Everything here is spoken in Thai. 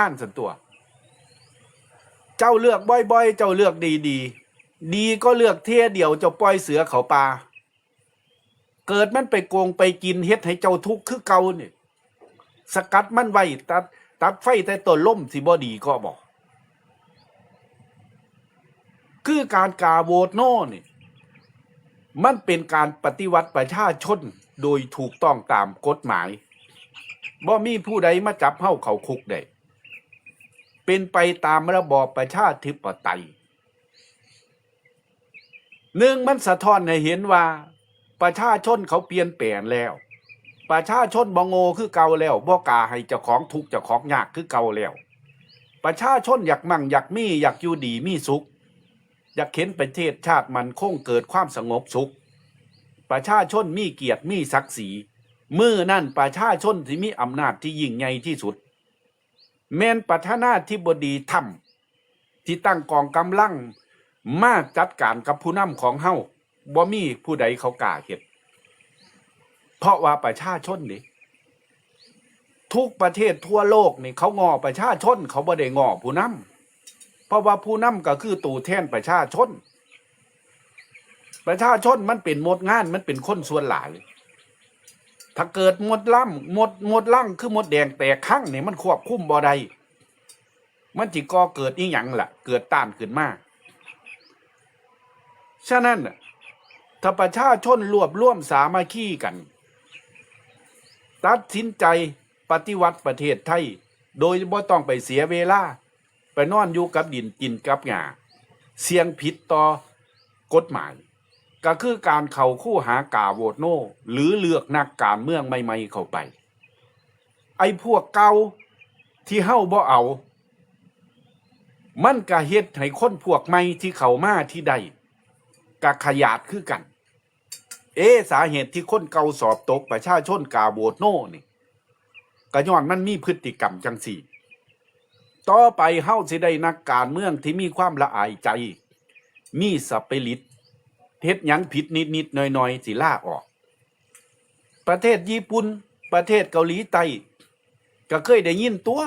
อ่านส่วนตัว เจ้าเลือกบ่อยๆ เจ้าเลือกดีดีๆดีก็เลือกเที่ยเดียวเจ้าปล่อยเสือเขาปลาเกิดมันไปโกงไปกินเฮ็ดให้เจ้าทุกข์คือเก่าเนี่ยสกัดมันไว้ตัดตัดไฟแต่ต้นล่มสิบ่ดีก็บอก คือการกาโวตโน่นี่มันเป็นการปฏิวัติประชาชนโดยถูกต้องตามกฎหมายบ่มีผู้ใดมาจับเฮ้าเขาคุกได้ เป็นไปตามระบอบประชาธิปไตยหนึ่งมันสะท้อนให้เห็นว่า ประชาชนเขาเปลี่ยนแปลงแล้ว ประชาชนบ่โง่คือเก่าแล้วบ่กาให้เจ้าของทุกเจ้าของยากคือเก่าแล้ว ประชาชนอยากมั่งอยากมีอยากอยู่ดีมีสุข อยากเห็นประเทศชาติมันคงเกิดความสงบสุข ประชาชนมีเกียรติมีศักดิ์ศรีมือนั่นประชาชนที่มีอำนาจที่ยิ่งใหญ่ที่สุด แมนประธานาธิบดีทำที่ตั้งกองกำลัง มาจัดการกับผู้นำของเฮาบ่มีผู้ใดเขากล้าเฮ็ดเพราะว่าประชาชนนี่ทุกประเทศทั่วโลกนี่เขางอประชาชน เขาบ่ได้งอผู้นำเพราะว่าผู้นำก็คือตู่แทนประชาชน ประชาชนมันเป็นหมดงานมันเป็นคนส่วนหลาย ถ้าเกิดหมดล่ำหมดหมดล่างคือหมดแดงแตกข้างเนี่ยมันควบคุมบ่ได้มันจิก่อเกิดอีหยังล่ะ เกิดต้านขึ้นมาฉะนั้นถ้าประชาชนรวบร่วมสามัคคีกัน ตัดสินใจปฏิวัติประเทศไทย โดยบ่ต้องไปเสียเวลา ไปนอนอยู่กับดินกินกับหญ้าเสี่ยงผิดต่อกฎหมาย ก็คือการเข้าคู่หากาโหวตโน่หรือเลือกนักการเมืองใหม่ๆเข้าไป ไอ้พวกเก่าที่เฮ้าบ่เอา มันก็เฮ็ดให้คนพวกใหม่ที่เข้ามาที่ใดก็ขยาดคือกัน เอสาเหตุที่คนเก่าสอบตกประชาชนกาโหวตโน่นี่ก็ย้อนมันมีพฤติกรรมจังสี่ ต่อไปเฮ้าสิได้นักการเมืองที่มีความละอายใจ มีสปิริต เฮ็ดหยังผิดนิดนิดๆหน่อยหน่อยๆสิล่าออก ประเทศญี่ปุ่นประเทศเกาหลีใต้ก็เคยได้ยินตัว